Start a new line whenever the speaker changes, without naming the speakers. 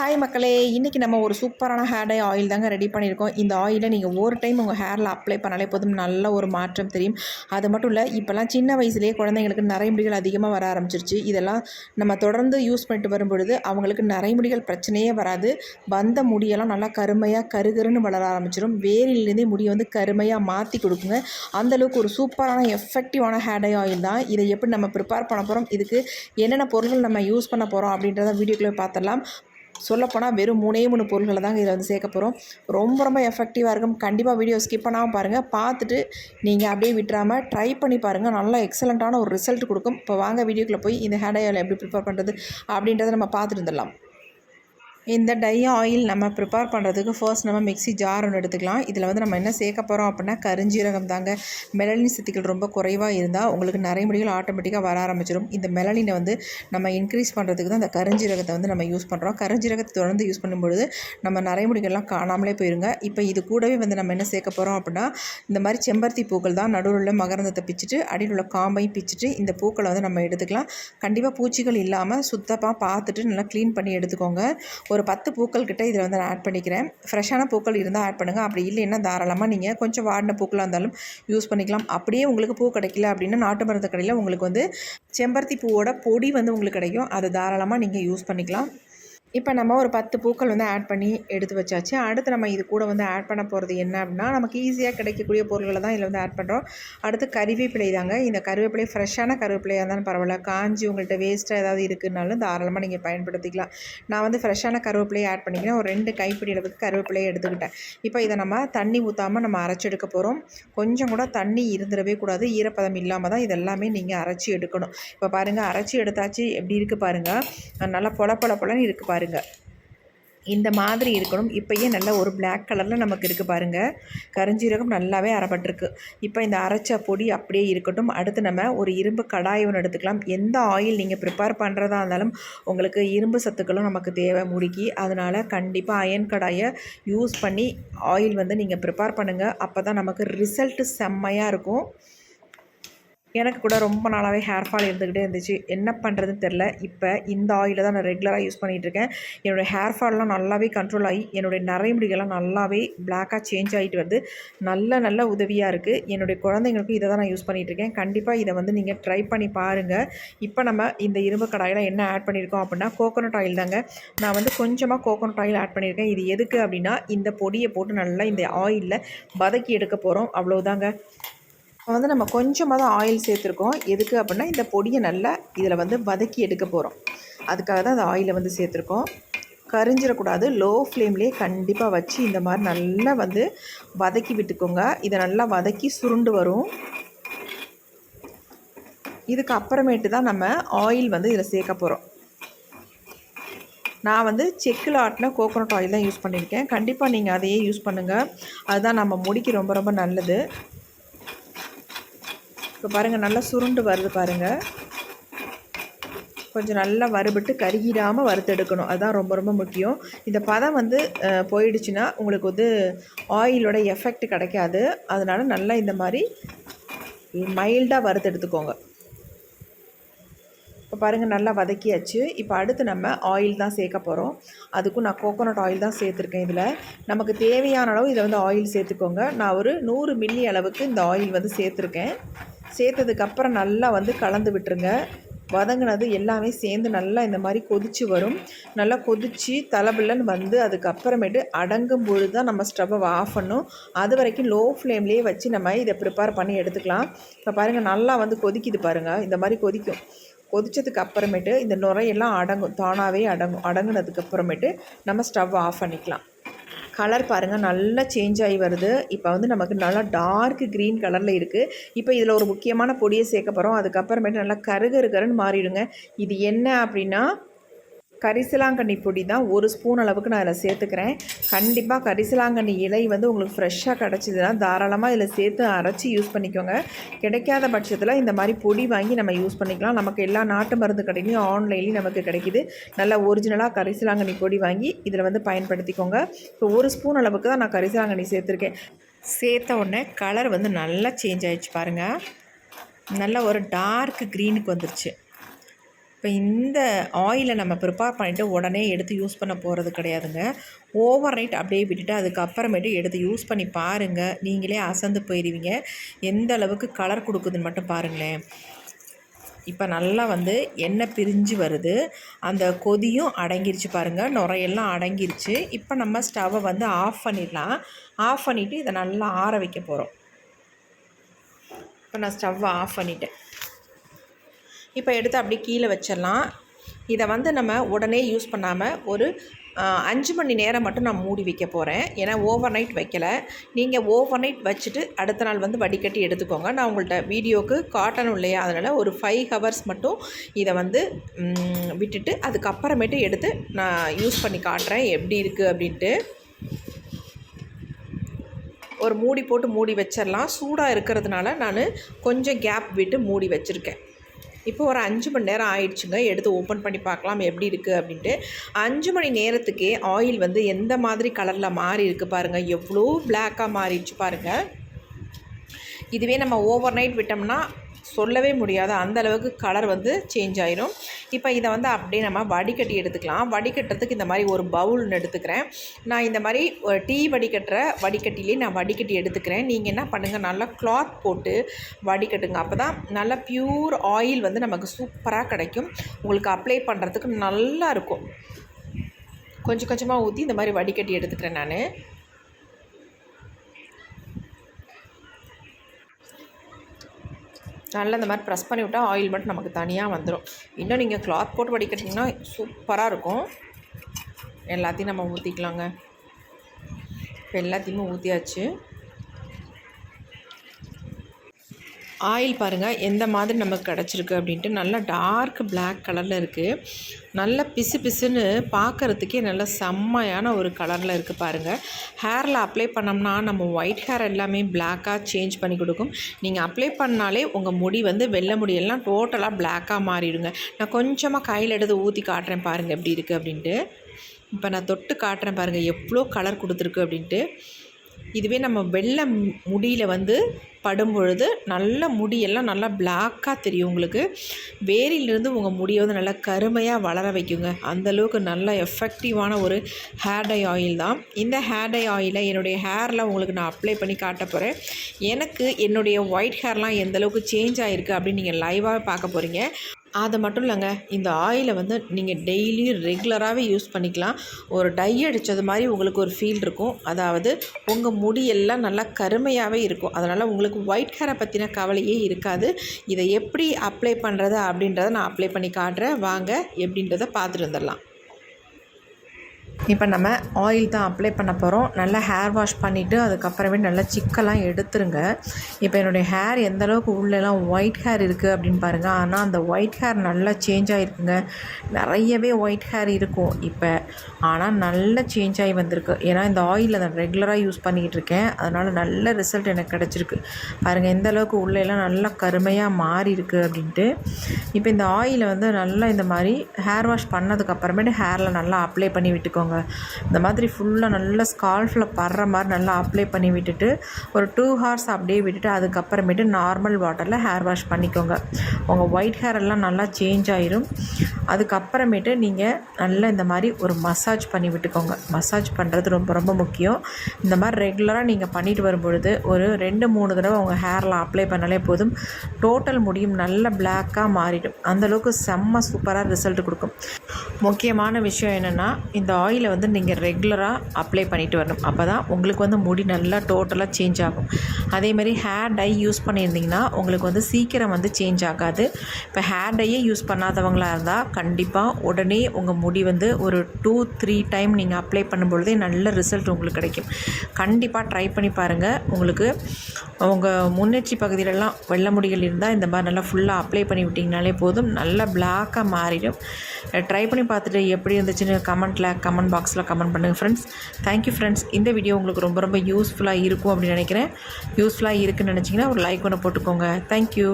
Hi மக்களே இன்றைக்கி நம்ம ஒரு சூப்பரான ஹேர் டை ஆயில் தாங்க ரெடி பண்ணியிருக்கோம். இந்த ஆயிலை நீங்கள் ஒரு டைம் உங்கள் ஹேரில் அப்ளை பண்ணாலே போதும். நல்ல ஒரு மாற்றம் தெரியும். அது மட்டும் இல்லை இப்போல்லாம் சின்ன வயசுலேயே குழந்தைங்களுக்கு நரைமுடிகள் அதிகமாக வர ஆரம்பிச்சிருச்சு. இதெல்லாம் நம்ம தொடர்ந்து யூஸ் பண்ணிட்டு வரும்பொழுது அவங்களுக்கு நரைமுடிகள் பிரச்சனையே வராது. வந்த முடியெல்லாம் நல்லா கருமையாக கருகருன்னு வளர ஆரம்பிச்சிடும் வேரிலேருந்தே முடியை வந்து கருமையாக மாற்றி கொடுக்குங்க. அந்தளவுக்கு ஒரு சூப்பரான எஃபெக்டிவான ஹேர் டை ஆயில் தான். இதை எப்படி நம்ம ப்ரிப்பேர் பண்ண போகிறோம் இதுக்கு என்னென்ன பொருட்கள் நம்ம யூஸ் பண்ண போகிறோம் அப்படின்றத வீடியோக்குள்ளே பார்த்துடலாம். சொல்லப்போனால் வெறும் மூணே மூணு பொருள்களை தாங்க இதில் வந்து சேர்க்க போகிறோம் ரொம்ப ரொம்ப எஃபெக்டிவாக இருக்கும். கண்டிப்பாக வீடியோ ஸ்கிப் பண்ணாமல் பாருங்கள் பார்த்துட்டு நீங்கள் அப்படியே விட்டுறாமல் ட்ரை பண்ணி பாருங்கள் நல்லா எக்ஸலண்ட்டான ஒரு ரிசல்ட் கொடுக்கும். இப்போ வாங்க வீடியோக்குள்ளே போய் இந்த ஹேர் ஆயில் எப்படி ப்ரிப்பேர் பண்ணுறது அப்படின்றத நம்ம பார்த்துட்டு வந்துடலாம் இந்த டை ஆயில் நம்ம ப்ரிப்பேர் பண்ணுறதுக்கு ஃபர்ஸ்ட் நம்ம மிக்ஸி ஜார் ஒன்று எடுத்துக்கலாம். இதில் வந்து நம்ம என்ன சேர்க்க போகிறோம் அப்படின்னா கருஞ்சீரகம் தாங்க. மெலனின் சத்துக்கள் ரொம்ப குறைவாக இருந்தால் உங்களுக்கு நிறைய முடிகள் ஆட்டோமேட்டிக்காக வர ஆரம்பிச்சிடும் இந்த மெலனினை வந்து நம்ம இன்க்ரீஸ் பண்ணுறதுக்கு தான் இந்த கருஞ்சீரகத்தை வந்து நம்ம யூஸ் பண்ணுறோம் கருஞ்சீரகத்தை தொடர்ந்து யூஸ் பண்ணும்பொழுது நம்ம நிறைய முடிகள்லாம் காணாமலே போயிருங்க. இப்போ இது கூடவே வந்து நம்ம என்ன சேர்க்க போகிறோம் அப்படின்னா இந்த மாதிரி செம்பருத்தி பூக்கள் தான் நடுவில் உள்ள மகரந்தத்தை பிச்சுட்டு அடியில் உள்ள காம்பையும் பிச்சுட்டு இந்த பூக்களை வந்து நம்ம எடுத்துக்கலாம். கண்டிப்பாக பூச்சிகள் இல்லாமல் சுத்தமாக பார்த்துட்டு நல்லா க்ளீன் பண்ணி எடுத்துக்கோங்க. ஒரு பத்து பூக்கள் கிட்ட இதில் வந்து நான் ஆட் பண்ணிக்கிறேன். ஃப்ரெஷ்ஷான பூக்கள் இருந்தால் ஆட் பண்ணுங்கள் அப்படி இல்லைன்னா தாராளமாக நீங்கள் கொஞ்சம் வாடின பூக்களாக இருந்தாலும் யூஸ் பண்ணிக்கலாம். அப்படியே உங்களுக்கு பூ கிடைக்கல அப்படின்னா நாட்டு மருந்து கடையில் உங்களுக்கு வந்து செம்பருத்தி பூவோட பொடி வந்து உங்களுக்கு கிடைக்கும். அதை தாராளமாக நீங்கள் யூஸ் பண்ணிக்கலாம். இப்போ நம்ம ஒரு பத்து பூக்கள் வந்து ஆட் பண்ணி எடுத்து வச்சாச்சு. அடுத்து நம்ம இது கூட வந்து ஆட் பண்ண போகிறது என்ன அப்படின்னா நமக்கு ஈஸியாக கிடைக்கக்கூடிய பொருள்களை தான் இதில் வந்து ஆட் பண்ணுறோம் அடுத்து கருவேப்பிலை தாங்க. இந்த கருவேப்பிலை ஃப்ரெஷ்ஷான கருவேப்பிலையாக இருந்தாலும் பரவாயில்ல. காஞ்சி உங்கள்கிட்ட வேஸ்ட்டாக ஏதாவது இருக்குதுனாலும் தாராளமாக நீங்கள் பயன்படுத்திக்கலாம். நான் வந்து ஃப்ரெஷ்ஷான கருவேப்பிலையை ஆட் பண்ணிக்கிறேன். ஒரு ரெண்டு கைப்பிடி அளவுக்கு கருவேப்பிலையை எடுத்துக்கிட்டேன். இப்போ இதை நம்ம தண்ணி ஊற்றாமல் நம்ம அரைச்செடுக்க போகிறோம் கொஞ்சம் கூட தண்ணி இருந்துடவே கூடாது. ஈரப்பதம் இல்லாமல் தான் இதெல்லாமே நீங்கள் அரைச்சி எடுக்கணும். இப்போ பாருங்கள் அரைச்சி எடுத்தாச்சு. எப்படி இருக்குது பாருங்கள் நல்லா பொல பொல பொலன்னு இருக்குது பாருங்கள் பாருங்கள் இந்த மாதிரி இருக்கணும். இப்போயே நல்ல ஒரு பிளாக் கலரில் நமக்கு இருக்குது பாருங்கள் கருஞ்சீரகம் நல்லாவே அரைப்பட்டிருக்கு. இப்போ இந்த அரைச்ச பொடி அப்படியே இருக்கட்டும். அடுத்து நம்ம ஒரு இரும்பு கடாய் ஒன்று எடுத்துக்கலாம். எந்த ஆயில் நீங்கள் ப்ரிப்பேர் பண்ணுறதா இருந்தாலும் உங்களுக்கு இரும்பு சத்துக்களும் நமக்கு தேவை முடிக்கி அதனால் கண்டிப்பாக அயன் கடாயை யூஸ் பண்ணி ஆயில் வந்து நீங்கள் ப்ரிப்பேர் பண்ணுங்கள் அப்போ தான் நமக்கு ரிசல்ட்டு செம்மையாக இருக்கும். எனக்கு கூட ரொம்ப நாளாகவே ஹேர் ஃபால் இருந்துக்கிட்டே இருந்துச்சு. என்ன பண்ணுறதுன்னு தெரில இப்போ இந்த ஆயிலை தான் நான் ரெகுலராக யூஸ் பண்ணிகிட்ருக்கேன் என்னுடைய ஹேர் ஃபால்லாம் நல்லாவே கண்ட்ரோல் ஆகி என்னுடைய நரைமுடிகள்லாம் நல்லாவே பிளாக்காக சேஞ்ச் ஆகிட்டு வருது நல்ல நல்ல உதவியாக இருக்குது என்னுடைய குழந்தைங்களுக்கும் இதை தான் நான் யூஸ் பண்ணிகிட்ருக்கேன் கண்டிப்பாக இதை வந்து நீங்கள் ட்ரை பண்ணி பாருங்கள் இப்போ நம்ம இந்த இரும்பு கடாயில் என்ன ஆட் பண்ணியிருக்கோம் அப்படின்னா கோகோனட் ஆயில் தாங்க. நான் வந்து கொஞ்சமாக கோகோனட் ஆயில் ஆட் பண்ணியிருக்கேன் இது எதுக்கு அப்படின்னா இந்த பொடியை போட்டு நல்லா இந்த ஆயிலில் வதக்கி எடுக்க போகிறோம் அவ்வளோதாங்க வந்து நம்ம கொஞ்சமாக தான் ஆயில் சேர்த்துருக்கோம். எதுக்கு அப்படின்னா இந்த பொடியை நல்லா இதில் வந்து வதக்கி எடுக்க போகிறோம் அதுக்காக தான் அந்த ஆயிலை வந்து சேர்த்துருக்கோம். கரிஞ்சிடக்கூடாது. லோ ஃப்ளேம்லேயே கண்டிப்பாக வச்சு இந்த மாதிரி நல்லா வந்து வதக்கி விட்டுக்கோங்க. இதை நல்லா வதக்கி சுருண்டு வரும். இதுக்கு அப்புறமேட்டு தான் நம்ம ஆயில் வந்து இதில் சேர்க்க போகிறோம் நான் வந்து செக்கில் ஆட்டின கோகோனட் ஆயில் தான் யூஸ் பண்ணியிருக்கேன். கண்டிப்பாக நீங்கள் அதையே யூஸ் பண்ணுங்கள் அதுதான் நம்ம முடிக்கு ரொம்ப ரொம்ப நல்லது. இப்போ பாருங்கள் நல்லா சுருண்டு வருது பாருங்கள் கொஞ்சம் நல்லா வறுபட்டு கருகிடாமல் வறுத்தெடுக்கணும். அதுதான் ரொம்ப ரொம்ப முக்கியம். இந்த பதம் வந்து போயிடுச்சுன்னா உங்களுக்கு வந்து ஆயிலோட எஃபெக்ட் கிடைக்காது. அதனால் நல்லா இந்த மாதிரி மைல்டாக வறுத்தெடுத்துக்கோங்க. இப்போ பாருங்கள் நல்லா வதக்கியாச்சு. இப்போ அடுத்து நம்ம ஆயில் தான் சேர்க்க போகிறோம் அதுக்கும் நான் கோகோனட் ஆயில் தான் சேர்த்துருக்கேன் இதில். நமக்கு தேவையான அளவு இதை வந்து ஆயில் சேர்த்துக்கோங்க. நான் ஒரு நூறு மில்லி அளவுக்கு இந்த ஆயில் வந்து சேர்த்துருக்கேன். சேர்த்ததுக்கப்புறம் நல்லா வந்து கலந்து விட்டுருங்க. வதங்கினது எல்லாமே சேர்ந்து நல்லா இந்த மாதிரி கொதித்து வரும். நல்லா கொதித்து தலைபில்லன்னு வந்து அதுக்கப்புறமேட்டு அடங்கும் பொழுது தான் நம்ம ஸ்டவ்வை ஆஃப் பண்ணும். அது வரைக்கும் லோ ஃப்ளேம்லேயே வச்சு நம்ம இதை ப்ரிப்பேர் பண்ணி எடுத்துக்கலாம். இப்போ பாருங்கள் நல்லா வந்து கொதிக்குது பாருங்கள் இந்த மாதிரி கொதிக்கும். கொதித்ததுக்கு அப்புறமேட்டு இந்த நுரையெல்லாம் அடங்கும். தானாகவே அடங்கும். அடங்குனதுக்கு அப்புறமேட்டு நம்ம ஸ்டவ் ஆஃப் பண்ணிக்கலாம். கலர் பாருங்கள் நல்லா சேஞ்ச் ஆகி வருது. இப்போ வந்து நமக்கு நல்லா டார்க் க்ரீன் கலரில் இருக்குது இப்போ இதில் ஒரு முக்கியமான பொடியை சேர்க்க போகிறோம் அதுக்கப்புறமேட்டு நல்லா கருகருகருன்னு மாறிடுங்க. இது என்ன அப்படின்னா கரிசலாங்கண்ணி பொடி தான் ஒரு ஸ்பூன் அளவுக்கு நான் இதில் சேர்த்துக்கிறேன். கண்டிப்பாக கரிசலாங்கண்ணி இலை வந்து உங்களுக்கு ஃப்ரெஷ்ஷாக கிடச்சிதுன்னா தாராளமாக இதில் சேர்த்து அரைச்சி யூஸ் பண்ணிக்கோங்க. கிடைக்காத பட்சத்தில் இந்த மாதிரி பொடி வாங்கி நம்ம யூஸ் பண்ணிக்கலாம். நமக்கு எல்லா நாட்டு மருந்து கடையிலையும் ஆன்லைன்லேயும் நமக்கு கிடைக்கிது. நல்லா ஒரிஜினலாக கரிசலாங்கண்ணி பொடி வாங்கி இதில் வந்து பயன்படுத்திக்கோங்க. இப்போ ஒரு ஸ்பூன் அளவுக்கு தான் நான் கரிசலாங்கண்ணி சேர்த்துருக்கேன். சேர்த்த உடனே கலர் வந்து நல்லா சேஞ்ச் ஆகிடுச்சு பாருங்கள் நல்ல ஒரு டார்க் க்ரீனுக்கு வந்துருச்சு. இப்போ இந்த ஆயிலை நம்ம ப்ரிப்பேர் பண்ணிவிட்டு உடனே எடுத்து யூஸ் பண்ண போகிறது கிடையாதுங்க. ஓவர் நைட் அப்படியே விட்டுட்டு அதுக்கப்புறமேட்டு எடுத்து யூஸ் பண்ணி பாருங்கள் நீங்களே அசந்து போயிடுவீங்க எந்த அளவுக்கு கலர் கொடுக்குதுன்னு மட்டும் பாருங்களேன். இப்போ நல்லா வந்து எண்ணெய் பிரிஞ்சு வருது. அந்த கொதியும் அடங்கிருச்சு பாருங்கள் நுரையெல்லாம் அடங்கிருச்சு. இப்போ நம்ம ஸ்டவ்வை வந்து ஆஃப் பண்ணிடலாம். ஆஃப் பண்ணிவிட்டு இதை நல்லா ஆற வைக்க போகிறோம் இப்போ நான் ஸ்டவ்வை ஆஃப் பண்ணிட்டேன். இப்போ எடுத்து அப்படியே கீழே வச்சிடலாம். இதை வந்து நம்ம உடனே யூஸ் பண்ணாமல் ஒரு அஞ்சு மணி நேரம் மட்டும் நான் மூடி வைக்க போகிறேன் ஏன்னா ஓவர் நைட் வைக்கலை. நீங்கள் ஓவர் நைட் வச்சுட்டு அடுத்த நாள் வந்து வடிகட்டி எடுத்துக்கோங்க. நான் உங்கள்கிட்ட வீடியோவுக்கு காட்டணும் இல்லையா? அதனால் ஒரு ஃபைவ் ஹவர்ஸ் மட்டும் இதை வந்து விட்டுட்டு அதுக்கப்புறமேட்டு எடுத்து நான் யூஸ் பண்ணி காட்டுறேன். எப்படி இருக்குது அப்படின்ட்டு. ஒரு மூடி போட்டு மூடி வச்சிடலாம். சூடாக இருக்கிறதுனால நான் கொஞ்சம் கேப் விட்டு மூடி வச்சுருக்கேன். இப்போ ஒரு அஞ்சு மணி நேரம் ஆயிடுச்சுங்க. எடுத்து ஓப்பன் பண்ணி பார்க்கலாம் எப்படி இருக்குது அப்படின்ட்டு. அஞ்சு மணி நேரத்துக்கே ஆயில் வந்து எந்த மாதிரி கலரில் மாறி இருக்குது பாருங்கள் எவ்வளோ பிளாக்காக மாறிடுச்சு பாருங்கள் இதுவே நம்ம ஓவர் நைட் விட்டோம்னா சொல்லவே முடியாது அந்த அளவுக்கு கலர் வந்து சேஞ்ச் ஆயிரும். இப்போ இதை வந்து அப்படியே நம்ம வடிகட்டி எடுத்துக்கலாம். வடிகட்டுறதுக்கு இந்த மாதிரி ஒரு பவுல்னு எடுத்துக்கிறேன். நான் இந்த மாதிரி ஒரு டீ வடிகட்டுற வடிகட்டிலே நான் வடிகட்டி எடுத்துக்கிறேன். நீங்கள் என்ன பண்ணுங்கள் நல்லா கிளாத் போட்டு வடிகட்டுங்க. அப்போ தான் நல்லா ப்யூர் ஆயில் வந்து நமக்கு சூப்பராக கிடைக்கும். உங்களுக்கு அப்ளை பண்ணுறதுக்கு நல்லா இருக்கும். கொஞ்சம் கொஞ்சமாக ஊற்றி இந்த மாதிரி வடிகட்டி எடுத்துக்கிறேன் நான். நல்லா இந்த மாதிரி ப்ரெஸ் பண்ணி விட்டால் ஆயில் மட்டும் நமக்கு தனியாக வந்துடும் இன்னும் நீங்கள் கிளாத் போட்டு வடிக்கட்டிங்கன்னா சூப்பராக இருக்கும். எல்லாத்தையும் நம்ம ஊற்றிக்கலாங்க இப்போ எல்லாத்தையுமே ஊற்றியாச்சு ஆயில் பாருங்கள் எந்த மாதிரி நமக்கு கிடச்சிருக்கு அப்படின்ட்டு. நல்லா டார்க் பிளாக் கலரில் இருக்குது நல்ல பிசு பிசுன்னு பார்க்குறதுக்கே நல்ல செம்மையான ஒரு கலரில் இருக்குது பாருங்கள் ஹேரில் அப்ளை பண்ணோம்னா நம்ம ஒயிட் ஹேர் எல்லாமே பிளாக்காக சேஞ்ச் பண்ணி கொடுக்கும். நீங்கள் அப்ளை பண்ணாலே உங்கள் முடி வந்து வெள்ளை முடியெல்லாம் டோட்டலாக பிளாக்காக மாறிடுங்க. நான் கொஞ்சமாக கையில் எடுத்து ஊற்றி காட்டுறேன் பாருங்கள் எப்படி இருக்குது அப்படின்ட்டு. இப்போ நான் தொட்டு காட்டுறேன் பாருங்கள் எவ்வளோ கலர் கொடுத்துருக்கு அப்படின்ட்டு. இதுவே நம்ம வெள்ளை முடியில் வந்து படும் பொழுது நல்ல முடியெல்லாம் நல்லா பிளாக்காக தெரியும் உங்களுக்கு. வேரிலிருந்து உங்கள் முடியை வந்து நல்லா கருமையாக வளர வைக்குங்க. அந்தளவுக்கு நல்ல எஃபெக்டிவான ஒரு ஹேர் டை ஆயில் தான். இந்த ஹேர் டை ஆயிலை என்னுடைய ஹேரில் உங்களுக்கு நான் அப்ளை பண்ணி காட்ட போகிறேன் எனக்கு என்னுடைய ஒயிட் ஹேர்லாம் எந்தளவுக்கு சேஞ்ச் ஆகிருக்கு அப்படின்னு நீங்கள் லைவாக பார்க்க போகிறீங்க அது மட்டும் இல்லைங்க இந்த ஆயிலை வந்து நீங்கள் டெய்லியும் ரெகுலராகவே யூஸ் பண்ணிக்கலாம். ஒரு டை அடித்தது மாதிரி உங்களுக்கு ஒரு ஃபீல் இருக்கும். அதாவது உங்கள் முடியெல்லாம் நல்லா கருமையாகவே இருக்கும். அதனால் உங்களுக்கு ஒயிட் ஹேரை பற்றின கவலையே இருக்காது. இதை எப்படி அப்ளை பண்ணுறது அப்படின்றத நான் அப்ளை பண்ணி காட்டுறேன். வாங்க எப்படின்றத பார்த்துட்டு வந்துடலாம். இப்போ நம்ம ஆயில் தான் அப்ளை பண்ண போகிறோம் நல்லா ஹேர் வாஷ் பண்ணிவிட்டு அதுக்கப்புறமே நல்லா சிக்கெல்லாம் எடுத்துருங்க. இப்போ என்னுடைய ஹேர் எந்த அளவுக்கு உள்ளெல்லாம் ஒயிட் ஹேர் இருக்குது அப்படின்னு பாருங்கள் ஆனால் அந்த ஒயிட் ஹேர் நல்லா சேஞ்ச் ஆகிருக்குங்க நிறையவே ஒயிட் ஹேர் இருக்கும் இப்போ. ஆனால் நல்ல சேஞ்ச் ஆகி வந்திருக்கு. ஏன்னா இந்த ஆயில் நான் ரெகுலராக யூஸ் பண்ணிக்கிட்டு இருக்கேன். அதனால் நல்ல ரிசல்ட் எனக்கு கிடச்சிருக்கு. பாருங்கள் எந்த அளவுக்கு உள்ளெல்லாம் நல்லா கருமையாக மாறி இருக்குது அப்படின்ட்டு. இப்போ இந்த ஆயிலை வந்து நல்லா இந்த மாதிரி ஹேர் வாஷ் பண்ணதுக்கப்புறமேட்டு ஹேரில் நல்லா அப்ளை பண்ணி விட்டுக்கோங்க. இந்த மாதிரி ஃபுல்லாக நல்லா ஸ்கால்ஃபில் படுற மாதிரி நல்லா அப்ளை பண்ணி விட்டுட்டு ஒரு டூ ஹார்ஸ் அப்படியே விட்டுட்டு அதுக்கப்புறமேட்டு நார்மல் வாட்டரில் ஹேர் வாஷ் பண்ணிக்கோங்க. உங்கள் ஒயிட் ஹேர் எல்லாம் நல்லா சேஞ்ச் ஆயிரும். அதுக்கப்புறமேட்டு நீங்கள் நல்லா இந்த மாதிரி ஒரு மசாஜ் பண்ணி விட்டுக்கோங்க. மசாஜ் பண்ணுறது ரொம்ப ரொம்ப முக்கியம். இந்த மாதிரி ரெகுலராக நீங்கள் பண்ணிட்டு வரும்பொழுது ஒரு ரெண்டு மூணு தடவை உங்கள் ஹேரில் அப்ளை பண்ணாலே போதும். டோட்டல் முடியும் நல்ல பிளாக்காக மாறிடும். அந்தளவுக்கு செம்ம சூப்பராக ரிசல்ட் கொடுக்கும். முக்கியமான விஷயம் என்னென்னா இந்த ஆயிலை வந்து நீங்கள் ரெகுலராக அப்ளை பண்ணிட்டு வரணும். அப்போ தான் உங்களுக்கு வந்து முடி நல்லா டோட்டலாக சேஞ்ச் ஆகும். அதேமாதிரி ஹேர் டை யூஸ் பண்ணியிருந்திங்கன்னா உங்களுக்கு வந்து சீக்கிரம் வந்து சேஞ்ச் ஆகாது. இப்போ ஹேர் டையே யூஸ் பண்ணாதவங்களாக இருந்தால் கண்டிப்பாக உடனே உங்கள் முடி வந்து ஒரு டூ த்ரீ டைம் நீங்கள் அப்ளை பண்ணும்பொழுதே நல்ல ரிசல்ட் உங்களுக்கு கிடைக்கும். கண்டிப்பாக ட்ரை பண்ணி பாருங்கள் உங்களுக்கு உங்கள் முன்னேற்றி பகுதியிலலாம் வெள்ள முடிகள் இருந்தால் இந்த மாதிரி நல்லா ஃபுல்லாக அப்ளை பண்ணி விட்டிங்கனாலே போதும். நல்லா பிளாக்காக மாறிடும். ட்ரை பண்ணி பார்த்துட்டு எப்படி இருந்துச்சுன்னு கமெண்ட்டில் கமெண்ட் பாக்ஸில் கமெண்ட் பண்ணுங்கள் ஃப்ரெண்ட்ஸ் தேங்க்யூ ஃப்ரெண்ட்ஸ் இந்த வீடியோ உங்களுக்கு ரொம்ப ரொம்ப யூஸ்ஃபுல்லாக இருக்கும் அப்படின்னு நினைக்கிறேன். யூஸ்ஃபுல்லாக இருக்குன்னு நினச்சிங்கன்னா ஒரு லைக் ஒன்று போட்டுக்கோங்க. தேங்க்யூ